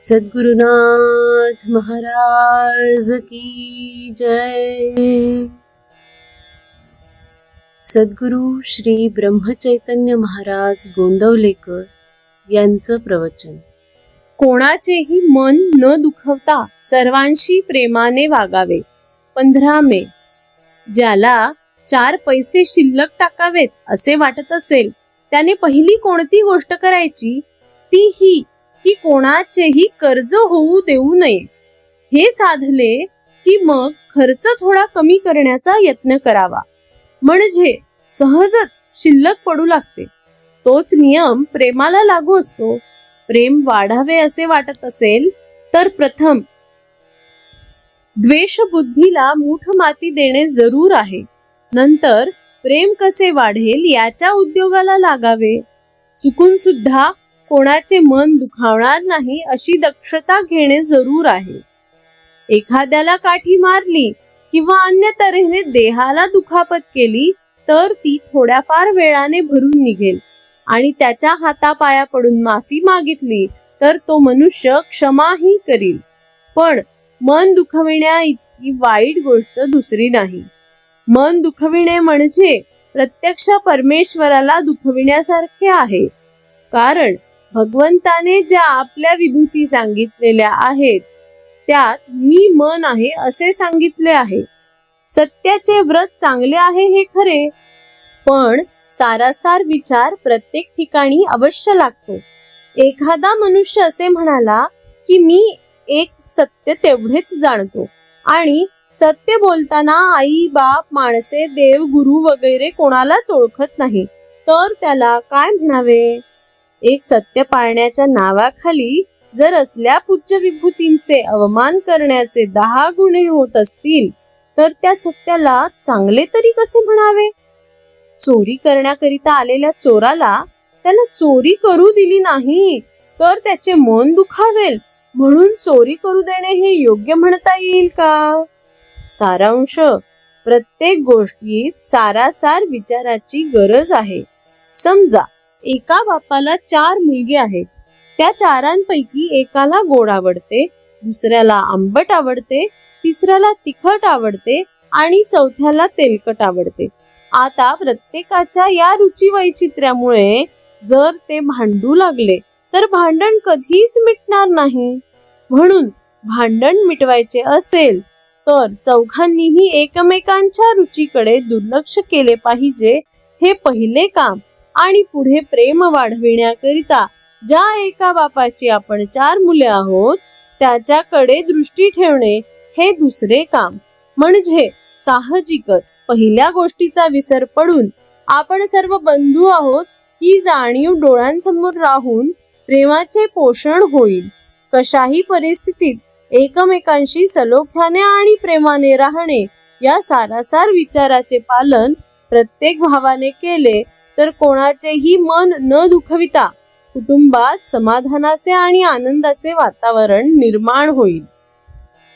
सद्गुरुनाथ महाराज की जय। सद्गुरु श्री ब्रह्मचैतन्य महाराज गोंदवलेकर यांचं प्रवचन. कोणाचेही मन न दुखवता सर्वांशी प्रेमाने वागावे. पंधरा मे. ज्याला चार पैसे शिल्लक टाकावेत असे वाटत असेल त्याने पहिली कोणती गोष्ट करायची? ती ही की कोणाचेही कर्ज होऊ देऊ नये. हे साधले की मग खर्च थोडा कमी करण्याचा यत्न करावा. म्हणजे सहजच शिल्लक पडू लागते. तोच नियम प्रेमाला लागू असतो. प्रेम वाढावे असे वाटत असेल तर प्रथम द्वेष बुद्धीला मूठ माती देणे जरूर आहे. नंतर प्रेम कसे वाढेल याच्या उद्योगाला लागावे. चुकून सुद्धा कोणाचे मन दुखावणार नाही अशी दक्षता घेणे जरूर आहे. एखाद्याला काठी मारली किंवा अन्य तऱ्हेने देहाला दुखापत केली तर ती थोड्याफार वेळाने भरून निघेल आणि त्याच्या हातापाया पडून माफी मागितली तर तो मनुष्य क्षमाही करील. पण मन दुखविण्या इतकी वाईट गोष्ट दुसरी नाही. मन दुखविणे म्हणजे प्रत्यक्ष परमेश्वराला दुखविण्यासारखे आहे. कारण भगवंताने ज्या आपल्या विभूती सांगितलेल्या आहेत त्यात मी मन आहे असे सांगितले आहे. सत्याचे व्रत चांगले आहे हे खरे पण सारासार विचार प्रत्येक ठिकाणी अवश्य लागतो. एखादा मनुष्य असे म्हणाला की मी एक सत्य तेवढेच जाणतो आणि सत्य बोलताना आई बाप माणसे देव गुरु वगैरे कोणालाच ओळखत नाही. तर त्याला काय म्हणावे? एक सत्य पाळण्याच्या नावाखाली जर असल्या पूज्य विभूतींचे अवमान करण्याचे दहा गुन्हे होत असतील तर त्या सत्याला चांगले तरी कसे म्हणावे? चोरी करण्याकरिता आलेल्या चोराला त्याला चोरी करू दिली नाही तर त्याचे मन दुखावेल. म्हणून चोरी करू देणे हे योग्य म्हणता येईल का? सारांश. प्रत्येक गोष्टीत सारासार विचाराची गरज आहे. समजा एका बापाला चार मुलगे आहेत. त्या चारांपैकी एकाला गोड आवडते दुसऱ्याला आंबट आवडते तिसऱ्याला तिखट आवडते आणि चौथ्याला तेलकट आवडते. आता प्रत्येकाच्या या रुची वैचित्र्यामुळे जर ते भांडू लागले तर भांडण कधीच मिटणार नाही. म्हणून भांडण मिटवायचे असेल तर चौघांनीही एकमेकांच्या रुचीकडे दुर्लक्ष केले पाहिजे हे पहिले काम. आणि पुढे प्रेम वाढविण्याकरिता ज्या एका बापाची आपण चार मुले आहोत त्याच्याकडे दृष्टी ठेवणे हे दुसरे काम. म्हणजे साहजिकच पहिल्या गोष्टीचा विसर पडून आपण सर्व बंधू आहोत ही जाणीव डोळ्यांसमोर राहून प्रेमाचे पोषण होईल. कशाही परिस्थितीत एकमेकांशी सलोख्याने आणि प्रेमाने राहणे या सारासार विचाराचे पालन प्रत्येक भावाने केले तर कोणाचेही मन न दुखविता कुटुंबात समाधानाचे आणि आनंदाचे वातावरण निर्माण होईल.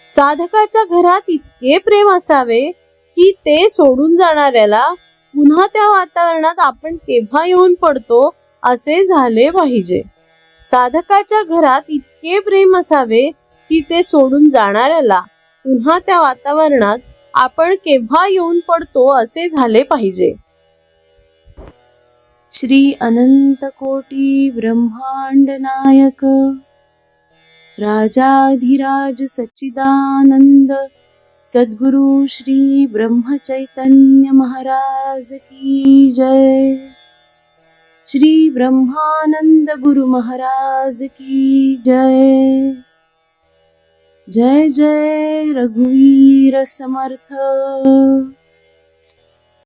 साधकाच्या घरात इतके प्रेम असावे की ते सोडून जाणाऱ्याला पुन्हा त्या वातावरणात आपण केव्हा येऊन पडतो असे झाले पाहिजे. साधकाच्या घरात इतके प्रेम असावे की ते सोडून जाणाऱ्याला पुन्हा त्या वातावरणात आपण केव्हा येऊन पडतो असे झाले पाहिजे. श्री अनंत कोटी ब्रह्मांड नायक राजाधिराज सच्चिदानंद सद्गुरु श्री ब्रह्मचैतन्य महाराज की जय। श्री ब्रह्मानंद गुरु महाराज की जय। जय जय रघुवीर समर्थ।